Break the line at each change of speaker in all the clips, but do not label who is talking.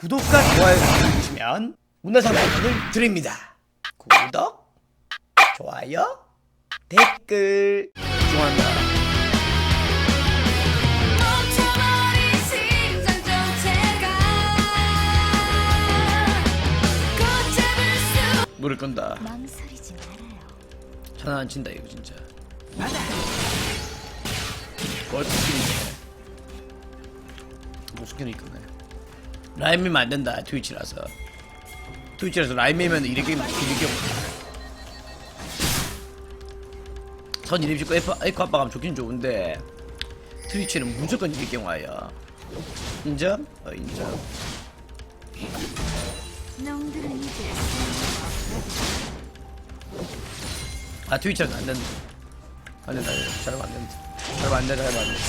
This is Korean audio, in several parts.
구독과 좋아요 눌러주시면 문화상 상품을 드립니다. 구독, 좋아요, 댓글 중요합니다. 물을 끈다.
망설이지 말아요
전화 안 친다 이거 진짜. 골프. 뭐 스킬이 있구나. 라임이면 안 된다 트위치라서. 트위치라서 라임이면 이렇게 이렇게 선 이름 짓고 에코, 에코 아빠 가면 좋긴 좋은데 트위치는 무조건 이길 경우야. 인정? 어 인정. 아 트위치는 안 된다. 안 된다. 잘하면 안 된다. 잘하면 안 된다. 잘하면 안 된다.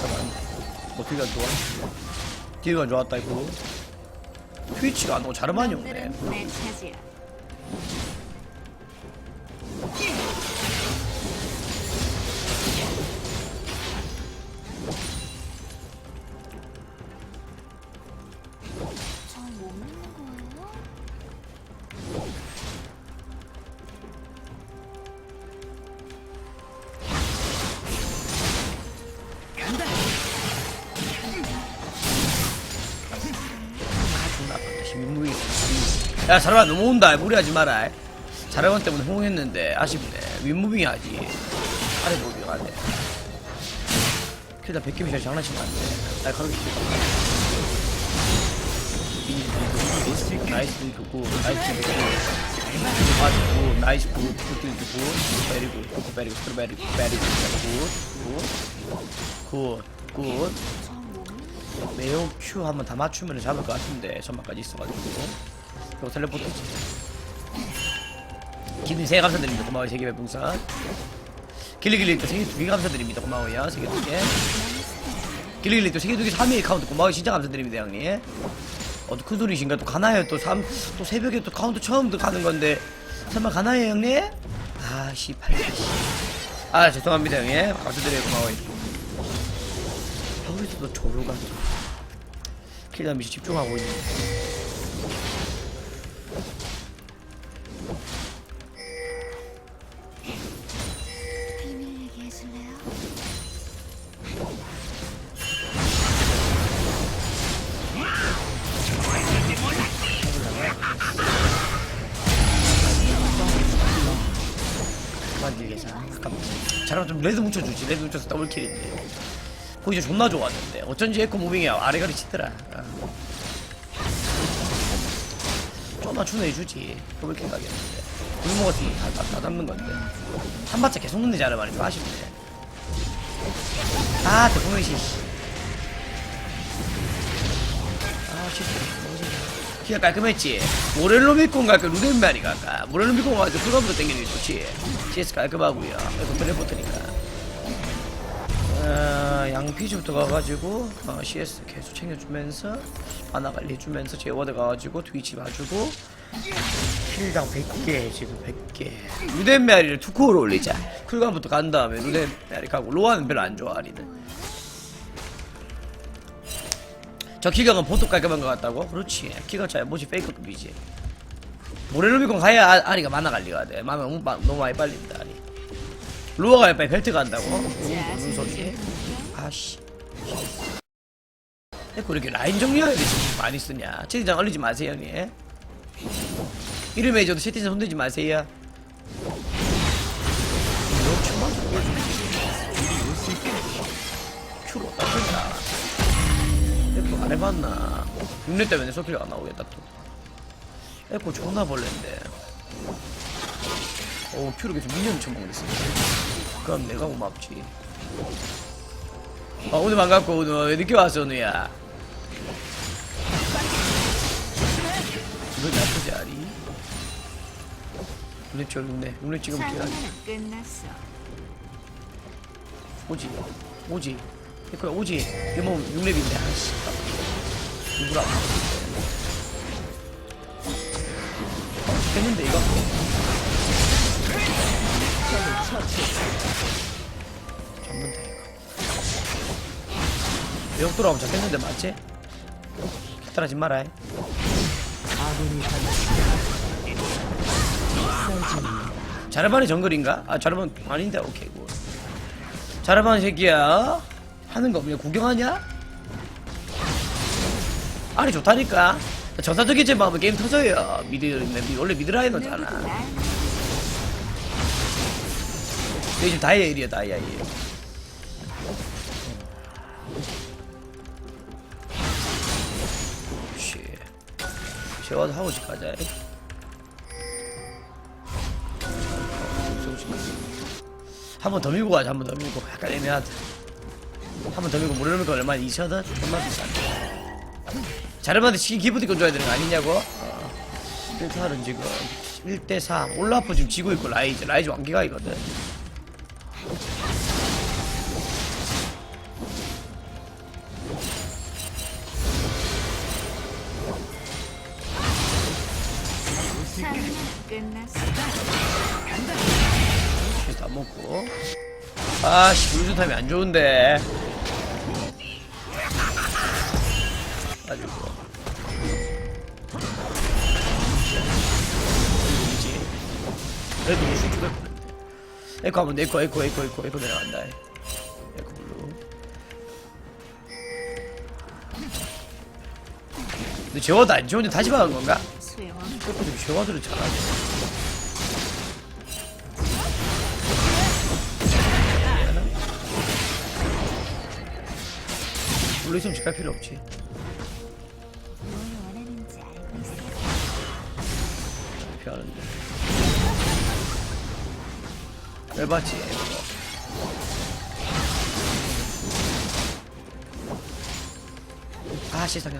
잘하면 안 된다. 뭐 트위가 좋아? 트위가 좋았다 이거. 트위치가 잘하면 안 오네.
야
잘하면 너무 온다. 무리하지 마라. 자라원 때문에 호응했는데 아쉽네. 윗무빙이 하지. 아래 무빙 안 해. 그다 백김이 잘 장난치면 안 돼. 날카롭게 치고. 나이스 분 좋고 나이스 분 좋고 아 좋고 나이스 굿 굿딜 좋고 베리 굿 좋고 베리 굿 베리 굿 베리 굿 굿굿굿 매우 큐 한번 다 맞추면 잡을 것 같은데 전막까지 있어가지고. 그리고 텔레포트지 기둥 세 감사드립니다. 고마워요 세계 별풍선 길리길리 또 세계 두개 감사드립니다. 고마워요 세계 두개. 길리길리 또 세계 두개 3위 카운트. 고마워요 진짜 감사드립니다 형님. 어또 큰 소리신가? 또 가나요? 또삼또 새벽에 또 카운트 처음 또 가는 건데. 설마 가나요 형님? 아씨 팔아 죄송합니다 형님. 감사드려요 고마워요 여기서도 조류가 집중하고
비밀 얘기 해줄래요?
만들게서 아깝다 잘하면 좀 레드 묻혀주지 레드 묻혀서 더블킬인데 포지션 존나 좋았는데. 어쩐지 에코 무빙이 아래가리 치더라. 어. 좀만 더블킬 가겠는데. 물 먹었으면 다, 다, 다 잡는 건데. 한 바짝 계속 넣는 자를 말이 좀 아쉽네. 아 대포명시 아 쉽다 키가 깔끔했지. 모렐로 밀콘 갈까 루덴메아리 갈까. 모렐로 밀콘 가지고 풀가부터 땡기는 게 좋지. CS 깔끔하고요. 이거 텔레포트니까 어, 양피즈부터 가가지고 어, CS 계속 챙겨주면서 하나 관리 해주면서 제워드 가가지고 봐주고 킬당 100개 지금 100개. 루덴메아리를 투코어로 올리자. 쿨감부터 간 다음에 루덴메아리 가고 로아는 별로 안 좋아 아리는 저 키각은 보통 깔끔한 것 같다고? 그렇지. 키가 차야. 뭐지? 페이크급이지. 모렐로비콘 가야 아, 아리가 만화 관리가 돼. 만화 너무 많이 빨린다 아리 루어가 빨리 벨트 간다고? 무슨, 소리 아씨 왜 이렇게 라인 정리해야 돼 많이 쓰냐 채팅창 올리지 마세요 형님 이름 해줘도 채팅창 손대지 마세요 큐로 쓴다 에코 안 해봤나? 6년 때문에 소킬가 안 나오겠다 또. 에코 존나 벌레인데. 오 큐로 계속 미니언 쳐먹겠어. 그럼 내가 고맙지. 아 오늘 반갑고 오늘 왜 늦게 왔어 오늘야? 이거 나쁘지 않니? 쳐 눈에 눈에 지금 기다려.
끝났어
오지 오지 이거 오지 이거 뭐 6렙인데 아씨 누구라 됐는데 이거 잡는다 이거 역 돌아오면 잡겠는데 맞지? 따라하지 마라. 자르반이 정글인가? 아 자르반 아닌데 오케이 뭐. 자르반 새끼야 하는 거 없냐 구경하냐? 아니 좋다니까 전사적인 제 마음에 게임 터져요 미드- 원래 미드라이너잖아 근데 지금 다이아 1이야 다이아 1 씨. 쉐어도 하고 싶 가자 한 번 더 밀고 가자 한 번 더 밀고. 약간 애매하다. 한 번 더 밀고 모르는 거 얼마 2천원? 존나 비싸네 자르반한테 치킨 기프티콘 줘야 되는 거 아니냐고? 어. 1타는 지금. 1대3 올라프 지금 지고 있고 라이즈. 라이즈 왕기가이거든
끝났어.
그래서 다 먹고 아씨 물준 타임이 안 좋은데 가지고 그래도 뭐 슈트 백 에코 한번 에코 에코 에코 에코 에코 내려간다 에코 블루 근데 제어도 안 좋은데 다시 박은 건가? 좀 제어들을 잘하네. 물로 있으면 집갈 필요 없지. 피하는데. 열받지 아 세상에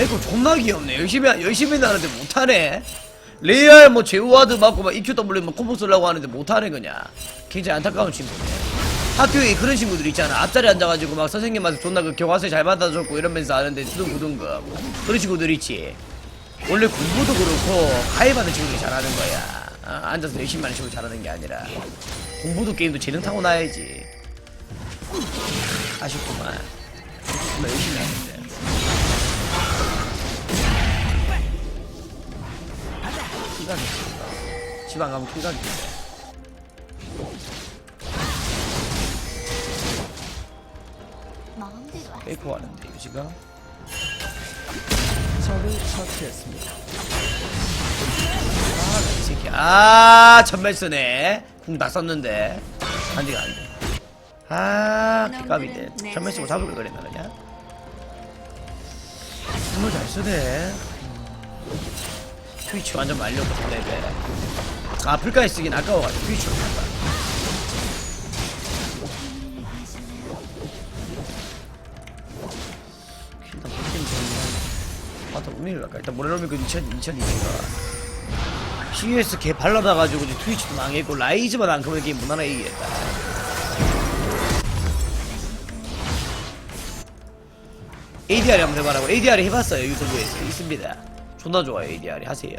에코 존나 귀엽네. 열심히 열심히 나는데 못하네. 레알 뭐 제우와드 맞고 막 EQW 막 콤보 쓰려고 하는데 못하네 그냥. 굉장히 안타까운 친구네. 학교에 그런 친구들 있잖아. 앞자리 앉아가지고 막 선생님한테 존나 그 교과서 잘 받아줬고 이러면서 하는데 두둥구둥급 그런 친구들 있지. 원래 공부도 그렇고 가입하는 친구들이 잘하는 거야. 아, 앉아서 열심히 하는 친구 잘하는 게 아니라. 공부도 게임도 재능 타고나야지 아쉽구만. 정말 열심히 하는데. 키가겠습니다. 집안 가면
마음대로 하-
페이커 하는데 유지가?
적을 처치했습니다.
이 새끼. 아 전멸 쓰네. 궁 다 썼는데. 안 돼 안 돼 아 기값인데 전멸 쓰고 잡을 걸 그랬나 그냥 정말 잘 쓰네. 음. 트위치 완전 말려고 레벨 아 풀까지 쓰긴 아까워가지고 트위치로 간다? 일단 바뀌면 되는 아또 우민을 갈까? 일단 모래노미 그 2000, 2002년가. CS 개 발라다가지고 트위치도 망했고 라이즈만 안 크면 게임 무난하게 이기겠다 ADR이 한번 해봐라고. ADR이 해봤어요 유튜브에서. 있습니다. 존나 좋아요 ADR이. 하세요.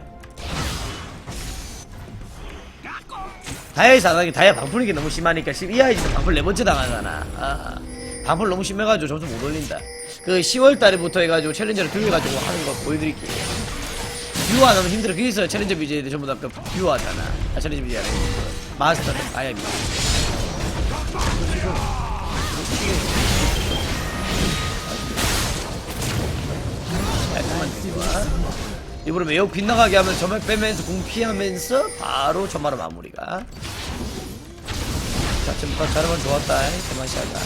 다이아에서 안 하기 다이아 방풀이기 너무 심하니까 지금 이 아이즈는 방풀 네 번째 당하잖아. 아, 방풀 너무 심해가지고 점수 못 올린다. 그 10월 달부터 해가지고 챌린저를 들려가지고 하는 거 보여드릴게요. 뷰안 하면 힘들어. 그래서 챌린저 BJ들 전부 다그 뷰 하잖아. 아 챌린저 BJ 아니고 그 마스터들 아야 미깔 일부러 매우 빗나가게 하면 점액 빼면서 공 피하면서 바로 점마로 마무리가. 자 지금부터 자르면 좋았다 대마시아가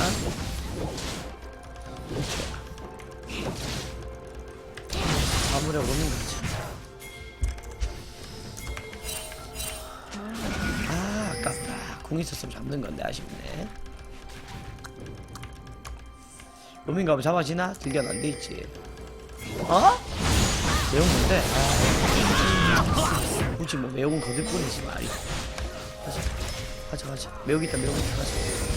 마무리하고 오는 거지 아 아깝다. 공 있었으면 잡는 건데 아쉽네. 로밍 가면 잡아지나? 들견 안 돼 있지. 어? 매운 건데 아, 굳이 뭐 매운 거들 뿐이지 말이 가자 가자 가자 매우기 있다 가자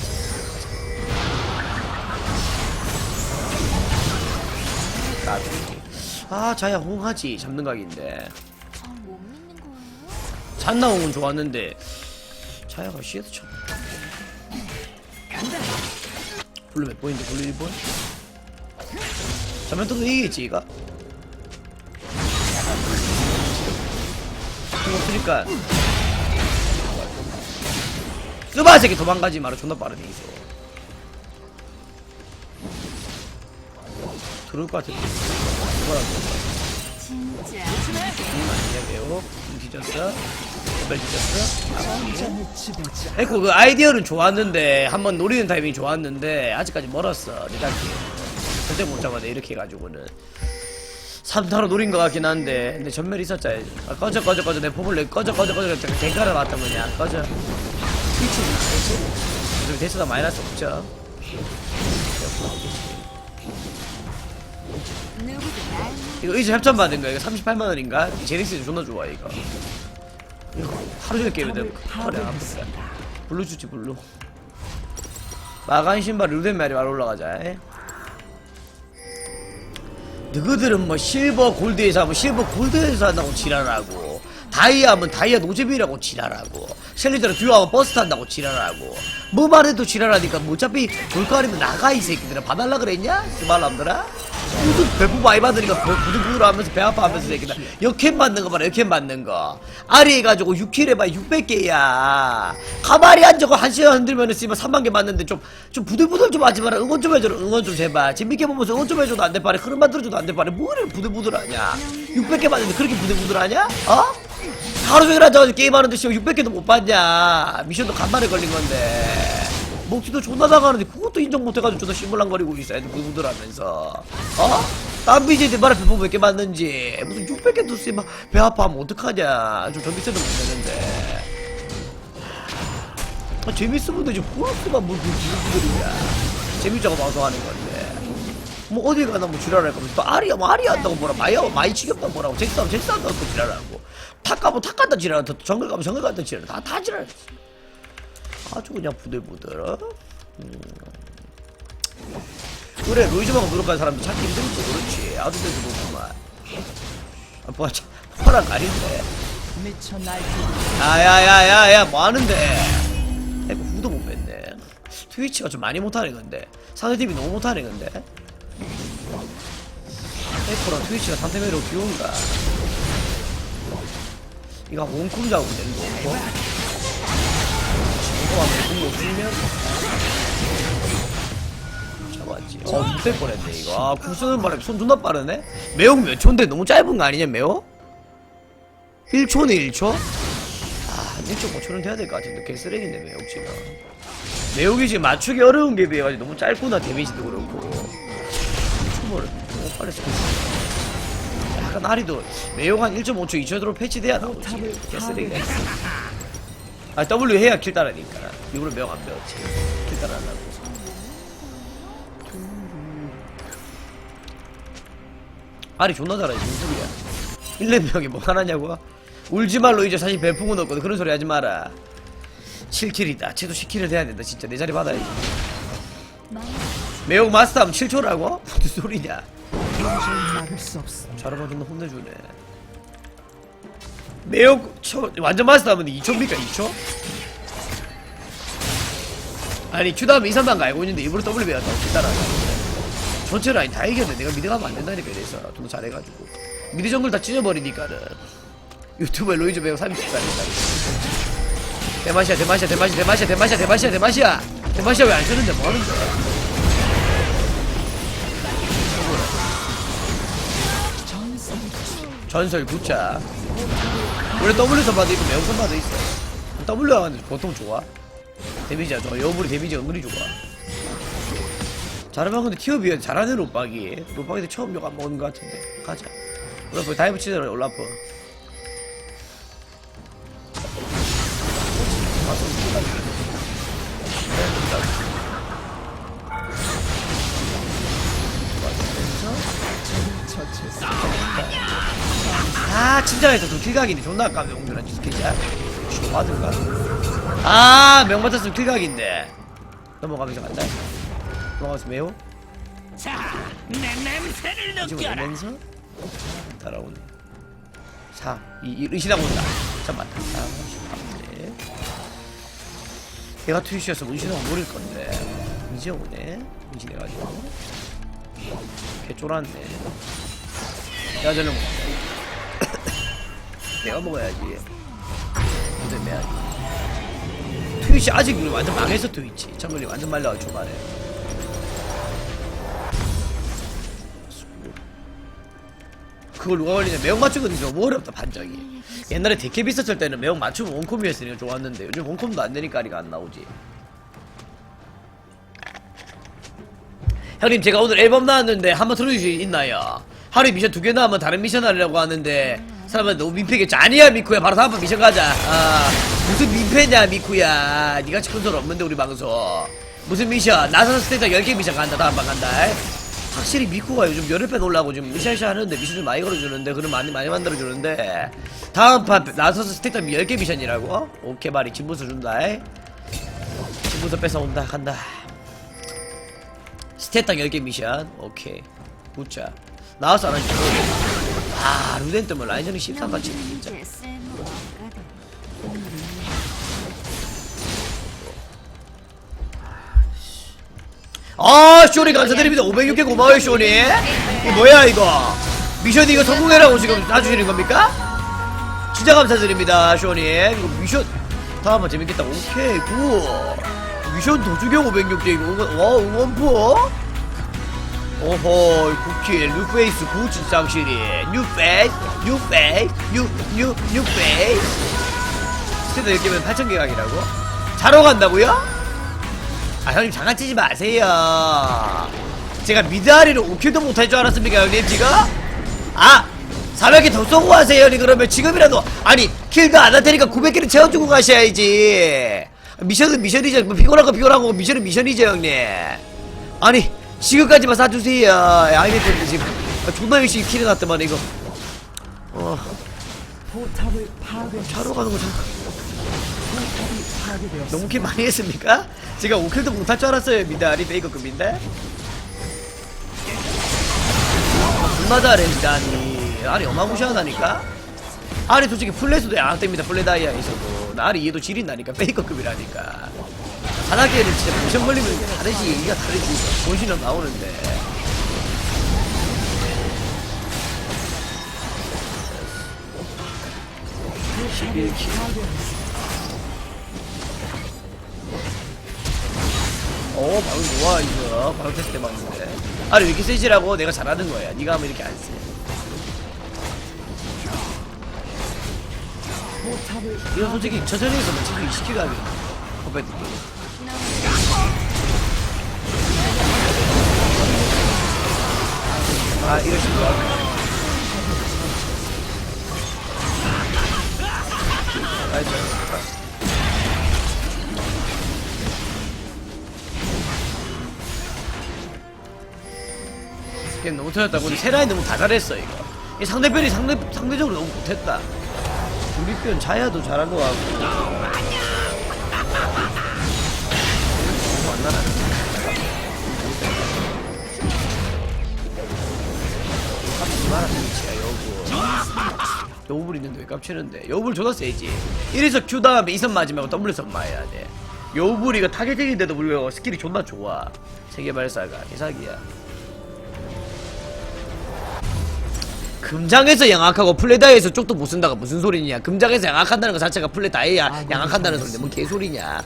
아 자야 호응하지 잡는 각인데
믿는 거예요?
잔나홍은 좋았는데 자야가 시에서 쳐 블루 몇 번인데 블루 1번? 전면 또 이기겠지 이가? 그거 쓰니까. 쓰바 새끼 도망가지 마라 존나 빠르네 이소 들어올 것 같아 뭐라
진짜.
안녕하세요. 뒤졌어? 벨 뒤졌어? 에코 그 아이디어는 좋았는데 한번 노리는 타이밍이 좋았는데 아직까지 멀었어 내 자기 절대 못 잡아내 이렇게 해가지고는 3타로 노린 것 같긴 한데. 근데 전멸 있었자 아, 꺼져 꺼져 꺼져. 내 포블레 꺼져 꺼져 꺼져. 갱가를 맞다 그냥 꺼져. 미치지 마 어차피 데스다 마이너스 없죠. 이거 의지 협찬 받은 거 이거 38만원인가? 제닉스 존나 좋아 이거. 이거 하루 종일 게임인데 허리 아프다 블루 주지 블루. 마간 신발 루덴 말이 말 올라가자 에? 너희들은 뭐 실버 골드에서 하면 실버 골드에서 한다고 지랄하고 다이아 하면 다이아 노잼이라고 지랄하고 셀리더랑 듀오 하면 버스 탄다고 지랄하고 뭐 말해도 지랄하니까 뭐 어차피 볼거 아니면 나가 이 새끼들아. 봐달라 그랬냐? 스말람들아? 무슨 배부 많이 받으니까 배- 부들부들 하면서 배 아파하면서 새끼들 역캠 받는 거 봐라 역캠 받는 거. 아리 해가지고 6킬 해봐 600개야. 가만히 앉아고 한 시간 흔들면은 씨발 3만 개 맞는데 좀 좀 부들부들 좀 하지 마라. 응원 좀 해줘라. 응원 좀 제발 재밌게 보면서 응원 좀 해줘도 안돼 파래 흐름 만들어줘도 안돼 파래 뭐를 부들부들하냐? 600개 맞는데 그렇게 부들부들하냐? 어? 하루 종일 앉아가지고 게임하는데 씨발 600개도 못 받냐? 미션도 간만에 걸린 건데. 목지도 존나 나가는데 그것도 인정 못해가지고 존나 심물랑거리고 있어 애들 부들부들하면서. 어? 딴 BJ 내 말에 배포 몇개 맞는지. 무슨 600개도 씨발 배 아파하면 어떡하냐. 좀 전기세도 못 내는데. 아, 재밌으면 되지 부럽지만 뭐 부들부들이냐 재밌자고 방송하는 건데 뭐 어딜 가나 뭐 지랄할 거면 또 아리야 뭐 아리야 한다고 뭐라 마이야 마이 치겠다 뭐라고. 잭스 하면 잭스 한다고 또 지랄하고. 탁 가면 탁 간다 지랄하고 또 정글 가면 정글 간다 지랄 다다 지랄 아주 그냥 부들부들 어? 음. 그래 로이즈만고 노력한 사람도 찾기 힘들지. 그렇지. 아두들도 보구만. 아 뭐야 참 화랑 아닌데. 야야야야야 뭐하는데? 에고 후도 못 뺐네. 트위치가 좀 많이 못하는 건데. 상대팀이 너무 못하는 건데 에코랑 트위치가 상대매로 귀여운가? 이거 원콤 잡으면 되는 거? 없고 저거만 공못 쓰면? 잡았지. 어 못될 뻔했네 이거. 아궁 쓰는 바람에 손 존나 빠르네? 매혹 몇 초인데 너무 짧은 거 아니냐 매혹? 1초네 1초? 아, 1.5초는 돼야 될 것 같은데 개 쓰레기네 매혹 지금. 매혹이 지금 맞추기 어려운 게 돼가지고 너무 짧구나 데미지도 그렇고. 1초를 쓰고 있어 약간 아리도 매혹 한 1.5초 2초대로 패치돼야 나오지. 개쓰레기네 아 W 해야 킬 따라니까. 일부러 매혹 안 배웠지 킬 따라하려고. 아리 존나 잘하지 무슨 소리야. 1레명이 뭐 하나냐고. 울지 말로 이제 사실 배풍은 없거든. 그런 소리 하지 마라. 7킬이다. 쟤도 10킬을 해야 된다. 진짜 내 자리 받아야지. 매혹 마스터하면 7초라고? 무슨 소리냐
없어.
잘하면 존나 혼내주네. 매혹 초, 완전 마스터 하면 2초입니까? 2초? 아니 큐 다음에 2, 3단 알고 있는데 일부러 W 배웠다고 기다라 전체 라인 다 이겼는데 내가 미드 가면 안 된다니까 이래서. 좀더 잘해가지고. 미드 정글 다 찢어버리니까는. 유튜브에 로이즈 배우 30살 된다. 대마시아 대마시아 대마시아 대마시아 대마시아 대마시아 대마시아. 대마시아 왜 안 쓰는데? 뭐하는데 전설 구자 원래 W 선바도 있고 매운 선바도 있어. W 하는데 보통 좋아. 데미지가 좋아. 여우불이 데미지가 은근히 좋아. 잘하면 근데 비어 잘하네 롯박이. 롯박이도 처음 욕안 먹은 것 같은데. 가자. 올라프 다이브 치더라 올라프 아 진짜에서 도 킬각인데 존나 아깝네 공들한 스케치야? 받을까 아 명받았으면 킬각인데. 넘어가면서 간다. 넘어가면서 매우
자, 내 냄새를
지금
느껴라.
오면서? 따라오네. 4 이, 이 의신하고 온다. 잠깐만. 4 네. 얘가 트위치였으면 의신하고 모를 건데. 이제 오네. 의신해가지고. 개 쫄았네. 내가 저녁 먹자 내가 먹어야지. 무대 매야지 트위치 아직 완전 망했어 트위치. 정글이 완전 말라가 초반에. 그걸 누가 걸리냐 매운 맞추거든 너무 어렵다 반짝이. 옛날에 데캡 있었을 때는 매운 맞추면 원콤이었으니까 좋았는데 요즘 원콤도 안 되니까 아리가 안 나오지. 형님 제가 오늘 앨범 나왔는데 한번 틀어주실 수 있나요? 하루에 미션 두 개 나오면 다른 미션 하려고 하는데 사람은 너무 민폐겠죠. 아니야 미쿠야. 바로 다음번 미션 가자. 아 무슨 민폐냐 미쿠야. 니같이 큰 소리 없는데 우리 방송. 무슨 미션? 나서서 스테이터 10개 미션 간다 다음번 간다. 확실히 미쿠가 요즘 열흘 배 놀라고 지금 으쌰으쌰 하는데 미션 좀 많이 걸어주는데 그럼 많이 많이 만들어주는데. 다음 판 나서서 스테이터 10개 미션이라고? 오케이 말이. 진부서 준다. 진부서 뺏어온다 간다. 스테이터 10개 미션. 오케이. 웃자. 나와서 안 하지 아 루덴 때문에 라인전이 13가 치네 진짜. 아 쇼리 감사드립니다. 506개 고마워요 쇼리. 이거 뭐야 이거? 미션 이거 성공해라고 지금 놔주시는 겁니까? 진짜 감사드립니다 쇼니 이거 미션 다음번 재밌겠다. 오케이 굿. 미션 도주경 506개 이거 응원, 와 응원포 오호 쿠키 뉴페이스 구치 쌍시리 뉴페이스 뉴페이스 뉴뉴 뉴페이스. 스테드 이렇게면 8,000개 각이라고? 자러 간다고요? 아 형님 장난치지 마세요. 제가 미드아리를 5킬도 못할 줄 알았습니까 형님 지금? 아 400개 더 쏘고 가세요 형님. 그러면 지금이라도 아니 킬도 안 할 테니까 900개를 채워주고 가셔야지. 미션은 미션이죠. 뭐 피곤한 거 피곤한 거고 미션은 미션이죠 형님. 아니 지금까지만 사주세요. 아이들 지금. 존나 열심히 킬해 놨더만 이거. 어.
포탑을 파괴.
차로 가는 거 잠깐
포탑이 파괴되었습니다.
너무 킬 많이 했습니까? 제가 5킬도 못할 줄 알았어요 미다리 페이커급인데. 존나 잘해 미다니 아니 어마무시하다니까. 아니 솔직히 플레스도 양악됩니다 플레다이아에서도. 나리 얘도 지린다니까 페이커급이라니까 바닥에는 진짜 미션 걸리면 다르지. 얘기가 다르지. 본신은 나오는데. 어 방금 좋아 이거? 방금 테스트 해봤는데. 아니 왜 이렇게 세지라고? 내가 잘하는 거야. 네가 하면 이렇게 안세. 이거 솔직히 뭐 지금 20킬 가면 컴패트 아 식으로 하면 알죠. 게임 너무 터졌다고 근데 세라이 너무 다 잘했어 이거. 이 상대편이 상대, 상대적으로 너무 못했다. 우리 편 자야도 잘한 거 같고 여부불 있는데 왜 깝치는데. 여부불 존나 세지. 이래서 Q 다음에 이선 맞으면 W 선 맞아야 돼. 여부불 이거 타겟팅인데도 불구하고 스킬이 존나 좋아. 세계 발사가 개사기야. 금장에서 양악하고 플레다이에서 쪽도 못 쓴다가 무슨 소리냐. 금장에서 양악한다는 것 자체가 플레다이야. 양악한다는 소리인데 뭔 개소리냐.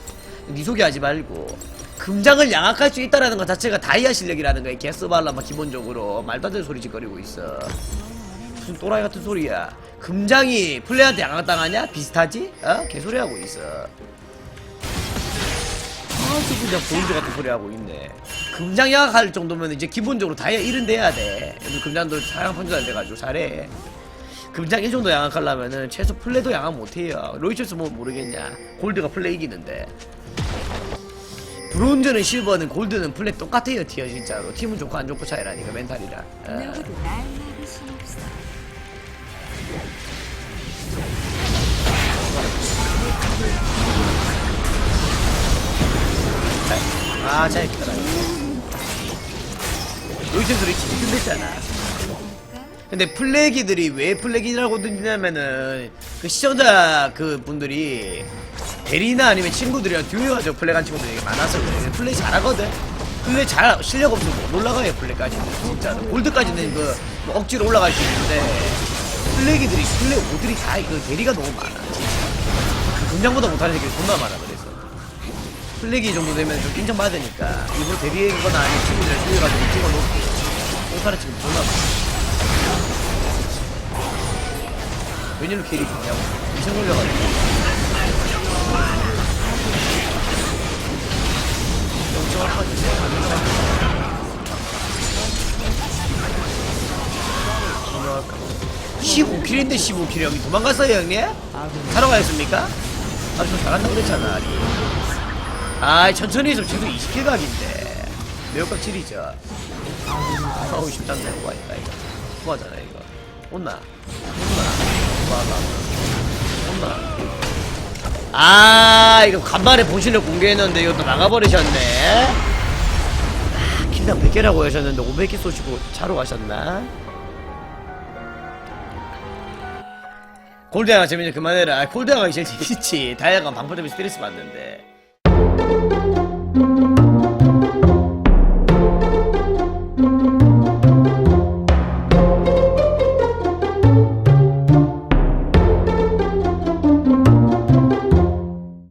니 소개하지 말고. 금장을 양악할 수 있다라는 것 자체가 다이아 실력이라는 거야. 개스발라마 기본적으로. 말도 안 되는 소리 짓거리고 있어. 무슨 또라이 같은 소리야 금장이 플레이한테 양악당하냐? 비슷하지? 어? 개소리 하고 있어 아주 그냥 보인조 같은 소리 하고 있네. 금장 양악할 정도면 이제 기본적으로 다이아 1은 돼야 돼. 금장도 사양 편집 안 돼가지고 잘해. 금장 1 정도 양악하려면은 최소 플레이도 양악 못해요. 로이철스 뭐 모르겠냐. 골드가 플레이 이기는데. 브론즈는 실버는 골드는 플레이 똑같아요 티어 진짜로. 팀은 좋고 안 좋고 차이라니까 멘탈이라.
어.
아 재밌더라. 로이철스 리치 힘들잖아. 근데 플래기들이 왜 플래기라고 듣냐면은 그 시청자 그 분들이 대리나 아니면 친구들이랑 듀오가지고 플래간 친구들이 많아서 그래. 플레이 잘하거든. 플레이 잘 실력 없으면 못 올라가요 플레이까지는 진짜 골드까지는 그뭐 억지로 올라갈 수 있는데 플래기들이 플레이 오들이 다 그 대리가 너무 많아 진짜. 그 분장보다 못하는 새끼들 존나 많아 그래서 플래기 정도 되면 좀 인정받으니까. 일부러 대리거나 아니면 친구들 듀오가지고 찍어놓고 못하는 친구 존나 많아 웬일로 캐리 좋냐고 미션 걸려가지고. 영정을 하지 15킬인데 15킬 형이 도망갔어요 형님? 하러 가셨습니까? 아저 잘한다고 그랬잖아 아리 아 천천히 해서 지금 20킬 각인데. 매우각 7이죠. 하고 싶다는 거 있다 이거. 뭐하잖아 이거. 온나. 온나. 온나. 온나. 아 이거 간만에 본신을 공개했는데 이것도 막아버리셨네. 아, 킬당 100개라고 하셨는데 500개 쏘시고 차로 가셨나? 골드야가 재밌냐 그만해라. 아, 골드야가 제일 재밌지. 다이아가 방포점에 스트레스 받는데